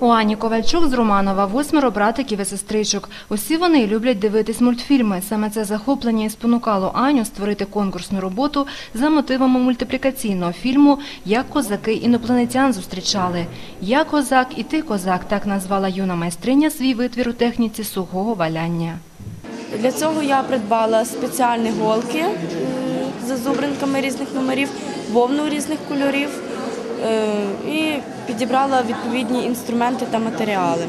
У Ані Ковальчук з Романова восьмеро братиків і сестричок. Усі вони люблять дивитись мультфільми. Саме це захоплення і спонукало Аню створити конкурсну роботу за мотивами мультиплікаційного фільму Як козаки інопланетян зустрічали. Я козак і ти козак так назвала юна майстриня свій витвір у техніці сухого валяння. Для цього я придбала спеціальні голки з зазубринками різних номерів, вовну різних кольорів і підібрала відповідні інструменти та матеріали.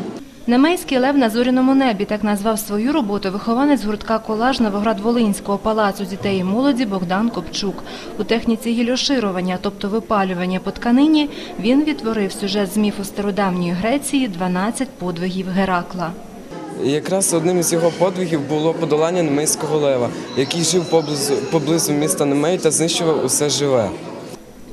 Немейський лев на зоряному небі так назвав свою роботу вихованець гуртка колаж Новоград-Волинського палацу дітей і молоді Богдан Копчук. У техніці гільоширування, тобто випалювання по тканині, він відтворив сюжет з міфу стародавньої Греції «12 подвигів Геракла. Якраз одним із його подвигів було подолання немейського лева, який жив поблизу, поблизу міста Немей та знищував усе живе.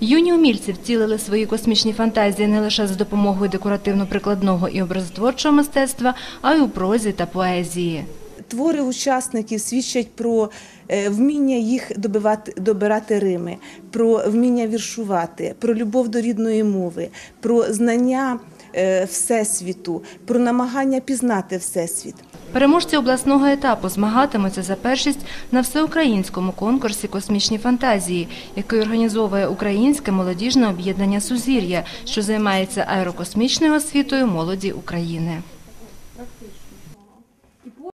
Юні умільці втілили свої космічні фантазії не лише за допомогою декоративно-прикладного і образотворчого мистецтва, а й у прозі та поезії. Твори учасників свідчать про е, вміння їх добивати, добирати рими, про вміння віршувати, про любов до рідної мови, про знання е, всесвіту, про намагання пізнати всесвіт. Переможці обласного етапу змагатимуться за першість на всеукраїнському конкурсі Космічні фантазії, який організовує Українське молодіжне об'єднання Сузір'я, що займається аерокосмічною освітою молоді України.